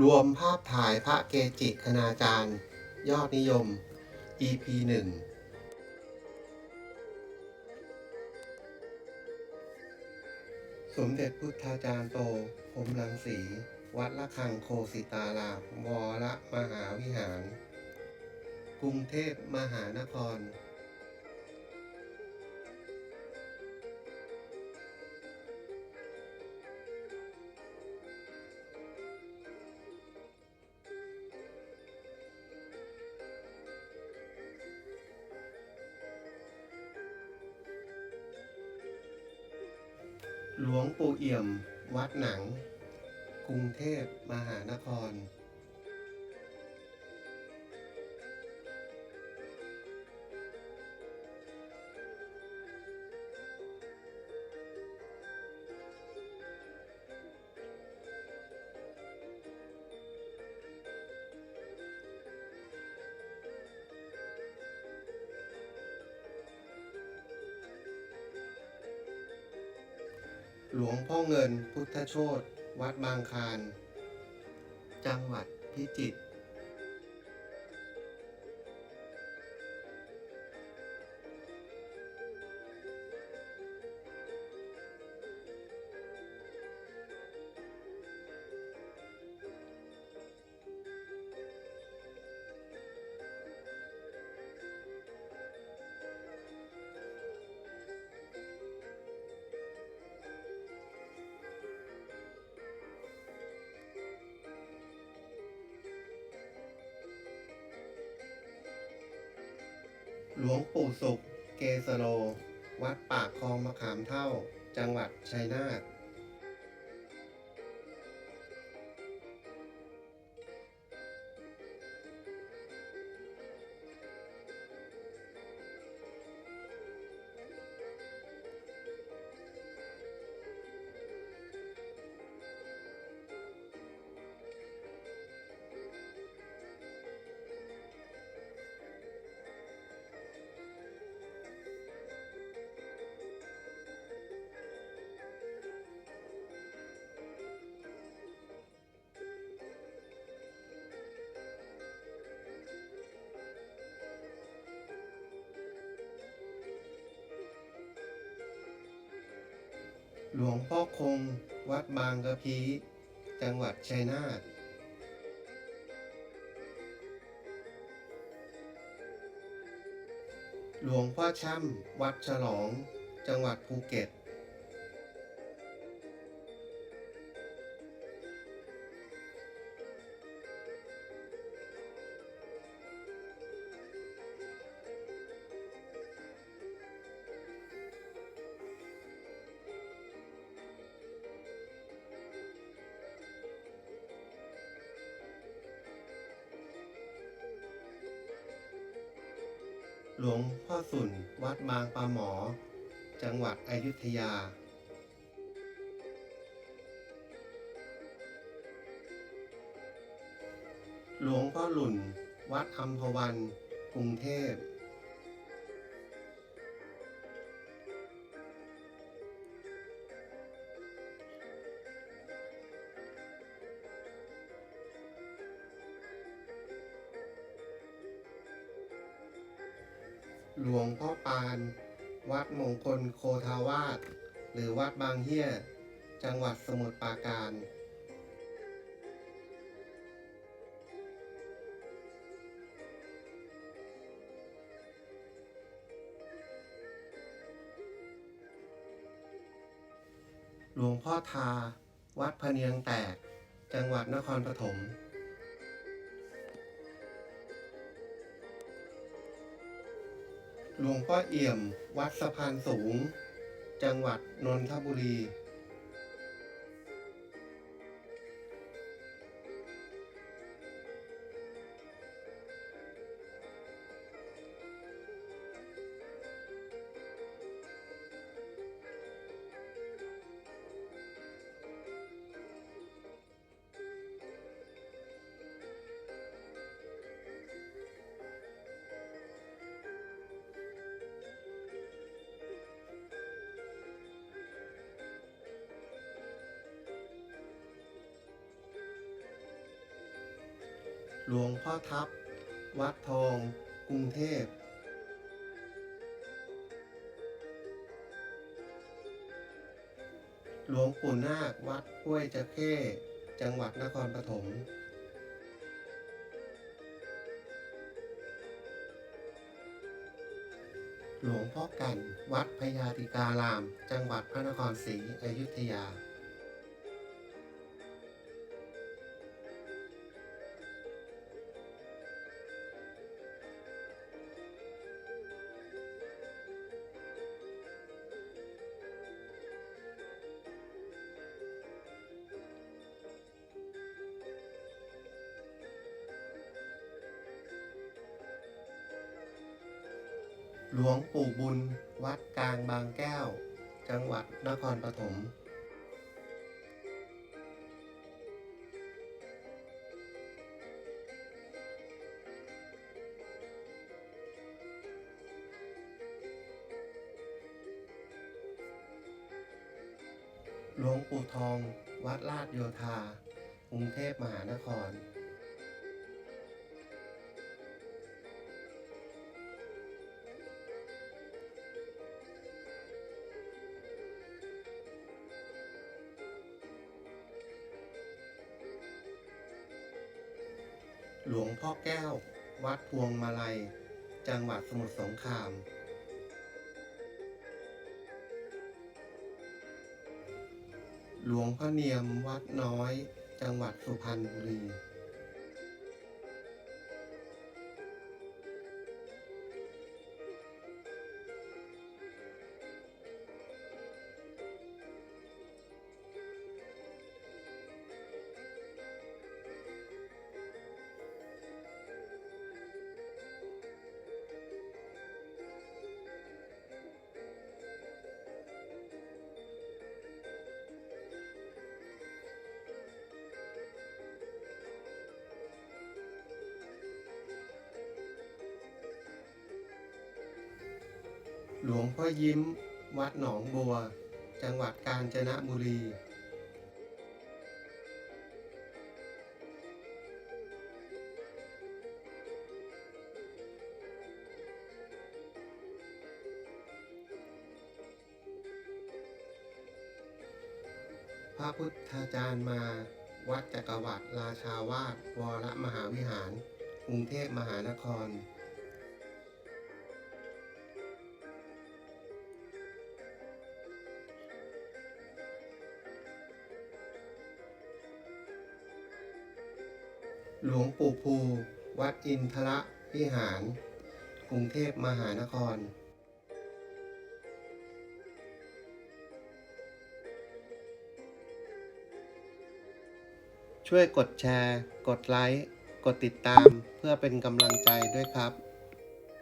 รวมภาพถ่ายพระเกจิคณาจารย์ ยอดนิยม EP 1 สมเด็จพุทธาจารย์โตพรมรังสี วัดละคังโคสิตารามวรมหาวิหาร กรุงเทพมหานคร หลวงปู่เอี่ยม วัดหนัง กรุงเทพมหานคร หลวงพ่อเงินพุทธโชตวัดบางคาร จังหวัดพิจิตร หลวงปู่สุข เกสโล วัดปากคลองมะขามเท่า จังหวัดชัยนาท หลวงพ่อคง วัดบางกะพี จังหวัดชัยนาทหลวงพ่อช่ำวัดฉลอง จังหวัดภูเก็ต หลวงพ่อสุนวัดบางปลาหมอ จังหวัดอยุธยา หลวงพ่อหลุน วัดอัมพวัน กรุงเทพ หลวงพ่อปาน วัดมงคลโคทาวาสหรือวัดบางเฮียจังหวัดสมุทรปราการ หลวงพ่อทา วัดพะเนียงแตก จังหวัดนครปฐม หลวงพ่อเอี่ยม วัดสะพานสูง จังหวัดนนทบุรี หลวงพ่อทับ วัดทอง กรุงเทพ หลวงปู่นาค วัดห้วยจะเข้จังหวัดนครปฐม หลวงพ่อกัน วัดพญาธิการาม จังหวัดพระนครศรีอยุธยา หลวงปู่บุญ วัดกลางบางแก้ว จังหวัดนครปฐมหลวงปู่ทอง วัดลาดโยธา กรุงเทพมหานคร หลวงพ่อแก้ว วัดพวงมาลัย จังหวัดสมุทรสงคราม หลวงพ่อเนียมวัดน้อย จังหวัดสุพรรณบุรี หลวงพ่อยิ้ม วัดหนองบัว จังหวัดกาญจนบุรี พระพุทธาจารย์มา วัดจักรวรรดิราชาวาสวรมหาวิหาร กรุงเทพมหานคร หลวงปู่ภู วัดอินทระวิหาร กรุงเทพมหานคร ช่วยกดแชร์ กดไลค์ กดติดตามเพื่อเป็นกำลังใจด้วยครับ